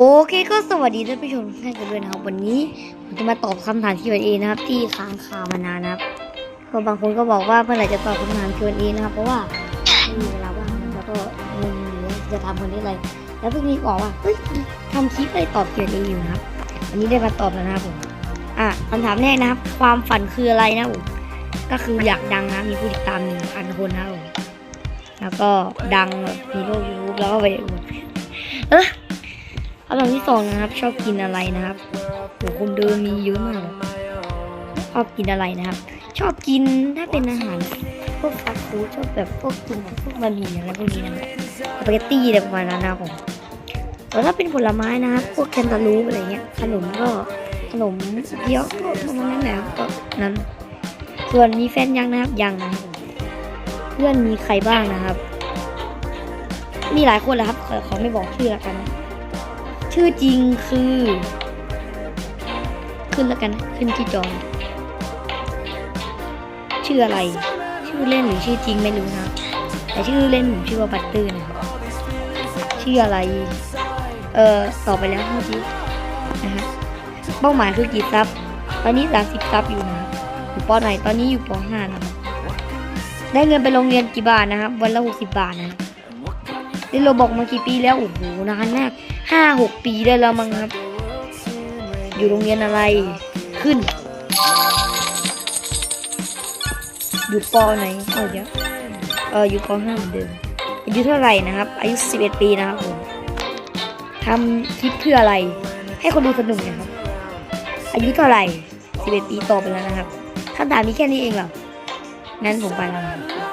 โอเคก็สวัสดีท่านผู้ชมทุกท่านกันด้วยนะครับวันนี้ผมจะมาตอบคำถาม Q&A นะครับ ที่ค้างคามานานนะครับ ก็บางคนก็บอกว่าเมื่อไหร่จะตอบคำถาม Q&A นะครับ เพราะว่าไม่มีเวลาว่างแล้วก็งงอยู่ว่าจะทำคนนี้อะไร แล้วเพิ่งนี้บอกว่าเฮ้ยทำคลิปเลยตอบ Q&A อยู่นะครับวันนี้ได้มาตอบแล้วนะครับผมอะคำถามแรกนะครับ ความฝันคืออะไรนะผมก็คืออยากดังนะมีผู้ติดตามหนึ่งพันคนนะผมแล้วก็ดังมีโลกยูทูบแล้วก็ไปอวดเออ คำถามที่สองนะครับ ชอบกินอะไรนะครับโหคนเดินมีเยอะมากชอบกินอะไรนะครับ ชอบกินถ้าเป็นอาหารพวกฟาสต์ฟู้ดชอบแบบพวกกินพวกบะหมี่อะไรพวกนี้นะครับสปาเกตตี้อะไรประมาณนั้นนะผมแต่ถ้าเป็นผลไม้นะครับ พวกแคนตาลูปอะไรเงี้ยขนมก็ขนมเยอะก็ประมาณนั้นแหละก็นั้น ส่วนมีแฟนยังนะครับยังนะเพื่อนมีใครบ้างนะครับ มีหลายคนแหละครับขอขอไม่บอกชื่อละกัน ชื่อจริงคือ ขึ้นแล้วกันนะขึ้นที่จอชื่ออะไร ชื่อเล่นหรือชื่อจริงไม่รู้นะแต่ชื่อเล่นผมชื่อว่าบัตเตอร์นะชื่ออะไร เออต่อไปแล้วเมื่อกี้นะฮะเป้าหมายคือกี่ซับตอนนี้สามสิบซับอยู่นะครับอยู่ปไหนตอนนี้อยู่ปห้านะครับได้เงินไปโรงเรียนกี่บาทนะครับวันละหกสิบบาทนะ ครับเล่นโรบอกมากี่ปีแล้วโอ้โหนานมากห้าหกปีได้แล้วมั้งครับ อยู่โรงเรียนอะไรขึ้นอยู่ปอไหนเอาเดี๋ยวเอออยู่ปห้าเหมือนเดิมอายุเท่าไหร่นะครับ อายุสิบเอ็ดปีนะครับผมทำคลิปเพื่ออะไร ให้คนดูสนุกนะครับ อายุเท่าไหร่สิบเอ็ดปีโตไปแล้วนะครับคำถามนี้แค่นี้เองเหรองั้นผมไปแล้วนะครับ